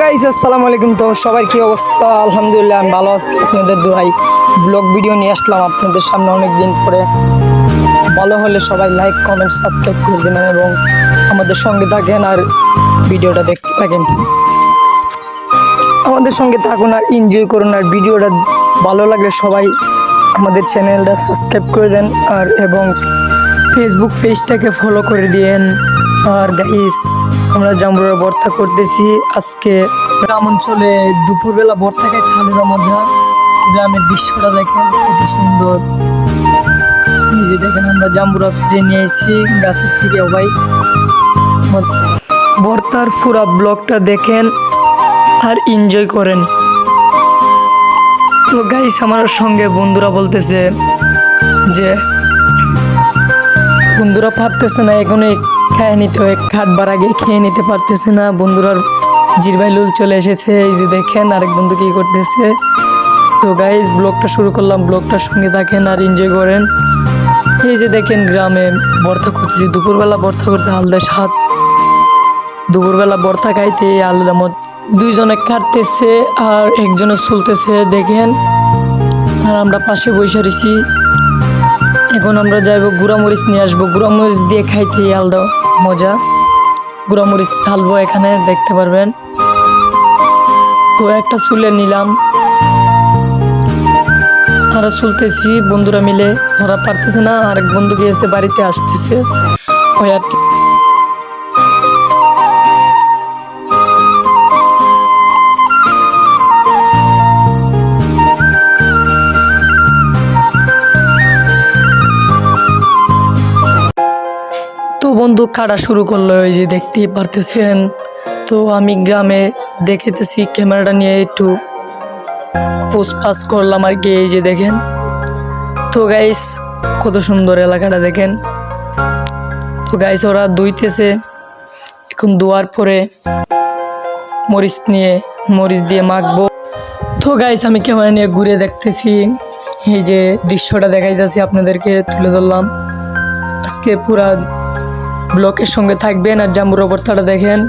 Guys আসসালামু আলাইকুম। তো সবার কি অবস্থা? আলহামদুলিল্লাহ, আমি ভালো আছি। আপনাদের দোয়াই ব্লগ ভিডিও নিয়ে আসলাম আপনাদের সামনে অনেক দিন পরে। ভালো হলে সবাই লাইক কমেন্ট সাবস্ক্রাইব করে দেবেন এবং আমাদের সঙ্গে থাকেন আর ভিডিওটা দেখতে থাকেন। আমাদের সঙ্গে থাকুন আর এনজয় করুন আর ভিডিওটা ভালো লাগলে সবাই আমাদের চ্যানেলটা সাবস্ক্রাইব করে দেন আর এবং ফেসবুক পেজটাকে ফলো করে দিয়েন। আর গাইস আমরা জাম্বুরা ভর্তা করতেছি আজকে। গ্রাম অঞ্চলে দুপুরবেলা ভর্তা খাই খালেদা মজা। গ্রামের দৃশ্যটা দেখেন, কত সুন্দর। যে দেখেন আমরা জাম্বুরা ফিরে নিয়ে এসেছি গাছের থেকে ভাই। ভর্তার পুরা ব্লগটা দেখেন আর এনজয় করেন। তো গাইস আমার সঙ্গে বন্ধুরা বলতেছে যে, বন্ধুরা পারতেছে না এখনই খেয়ে নিতে হয় খাটবার আগে খেয়ে নিতে পারতেছে না। বন্ধুরার জিরবাই লুল চলে এসেছে। এই যে দেখেন আরেক বন্ধু কি করতেছে। তো গাইস ব্লগটা শুরু করলাম। ব্লগটার সঙ্গে থাকেন আর এনজয় করেন। এই যে দেখেন গ্রামে ভর্তা করতেছি। দুপুরবেলা ভর্তা করতে আলাদা সাত দুপুরবেলা ভর্তা খাইতে আলাদা মত। দুইজনে কাটতেছে আর একজনে চলতেছে, দেখেন। আর আমরা পাশে বসে রয়েছি এখন আমরা যাইবো গুঁড়ামরিচ নিয়ে আসব। গুঁড়ামরিচ দিয়ে খাইতে আলাদা মজা। গুঁড়ামরিচ ঢালবো এখানে, দেখতে পারবেন। তো একটা চুলে নিলাম। আর চুলতেছি, বন্ধুরা মিলে। ওরা পারতেছে না, আরেক বন্ধু গিয়েছে, বাড়িতে আসতেছে। ওই আর তো বন্ধু কাটা শুরু করল ওই যে দেখতেই পারতেছেন। তো আমি গ্রামে দেখেতেছি ক্যামেরাটা নিয়ে একটু পোস্ট পাস করলাম আর কি, এই যে দেখেন। তো গাইস কত সুন্দর এলাকাটা দেখেন। তো গাইস ওরা দুইতেছে এখন দুয়ার পরে মরিচ নিয়ে, মরিচ দিয়ে মাখবো। তো গাইস আমি ক্যামেরা নিয়ে ঘুরে দেখতেছি, এই যে দৃশ্যটা দেখাইতেছি আপনাদেরকে, তুলে ধরলাম। আজকে পুরা ব্লকের সঙ্গে থাকবেন আর জাম্বুর অবস্থাটা দেখেন।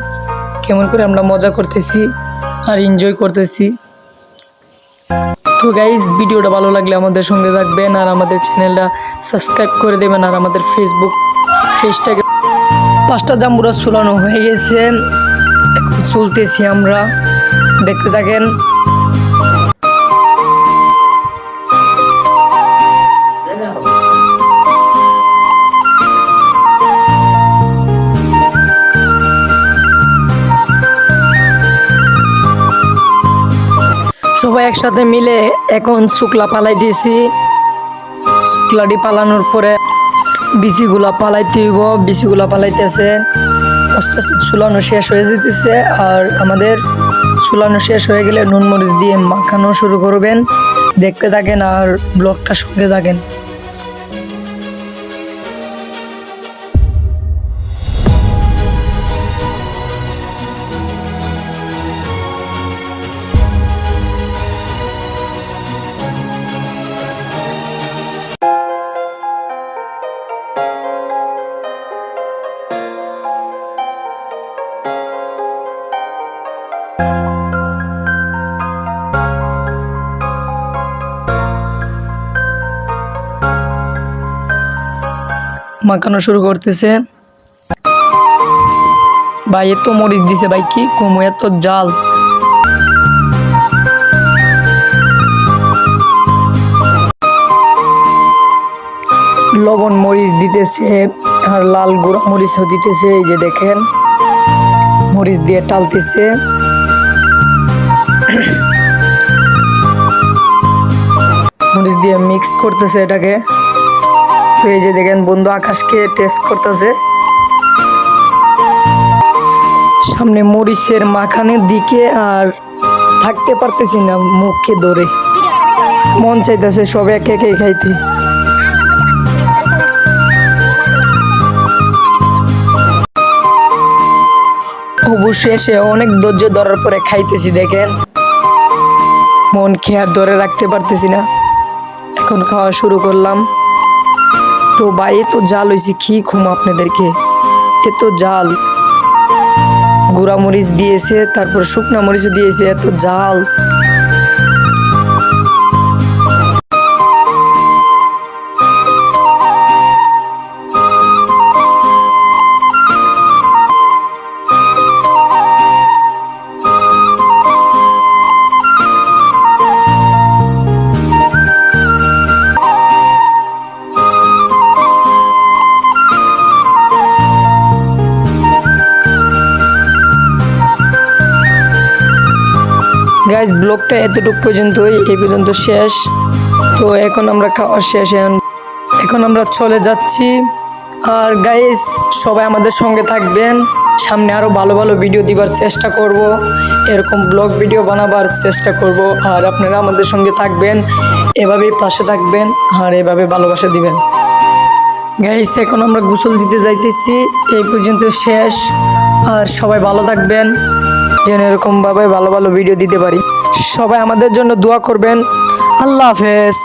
কেমন করে আমরা মজা করতেছি আর এনজয় করতেছি। তো গাইজ ভিডিওটা ভালো লাগলে আমাদের সঙ্গে থাকবেন আর আমাদের চ্যানেলটা সাবস্ক্রাইব করে দেবেন আর আমাদের ফেসবুক পেজটাকে পাঁচটা জাম্বুরা চুলানো হয়ে গেছে। চলতেছি আমরা। দেখতে থাকেন। সবাই একসাথে মিলে এখন শুক্লা পালাই দিয়েছি। শুক্লাটি পালানোর পরে বিচিগুলা পালাইতে হইব, বিচিগুলা পালাইতেছে। আস্তে আস্তে চুলানো শেষ হয়ে যেতেছে আর আমাদের চুলানো শেষ হয়ে গেলে নুন মরিচ দিয়ে মাখানো শুরু করবেন। দেখতে থাকেন আর ব্লগটা শুনতে থাকেন। মাখানো শুরু করতেছে। ভাই, এত মরিচ দিছে, ভাই, কি কমু, এত জাল। লবণ মরিচ দিতেছে, আর লাল গুঁড়া মরিচও দিতেছে, এই যে দেখেন। মরিচ দিয়ে টালতেছে। মরিচ দিয়ে মিক্স করতেছে এটাকে। এই যে দেখেন বন্ধু আকাশকে টেস্ট করতেছে। সামনে মরিচের মাখানের দিকে আর থাকতে পারতেছি না মুখে ধরে। মন চাইতেছে সব একে একে খাইতে। অবশেষে অনেক ধৈর্য ধরার পরে খাইতেছি দেখেন। মন খেয়ে আর ধরে রাখতে পারতেছি না। এখন খাওয়া শুরু করলাম। তো ভাই, এ তো জাল হয়েছে কি খুম আপনাদেরকে? এ তো জাল। গুঁড়া মরিচ দিয়েছে, তারপর শুকনা মরিচও দিয়েছে এত জাল। গাইজ ব্লগটা এতটুকু পর্যন্তই এই পর্যন্ত শেষ। তো এখন আমরা খাওয়া শেষ। এখন আমরা চলে যাচ্ছি। আর গাইজ সবাই আমাদের সঙ্গে থাকবেন। সামনে আরও ভালো ভালো ভিডিও দিবার চেষ্টা করব। এরকম ব্লগ ভিডিও বানাবার চেষ্টা করব। আর আপনারা আমাদের সঙ্গে থাকবেন। এভাবেই পাশে থাকবেন আর এভাবে ভালোবাসা দিবেন। গাইস এখন আমরা গোসল দিতে যাইতেছি। এই পর্যন্ত শেষ। আর সবাই ভালো থাকবেন। যেন এরকমভাবে ভালো ভালো ভিডিও দিতে পারি। সবাই আমাদের জন্য দোয়া করবেন। আল্লাহ হাফেজ।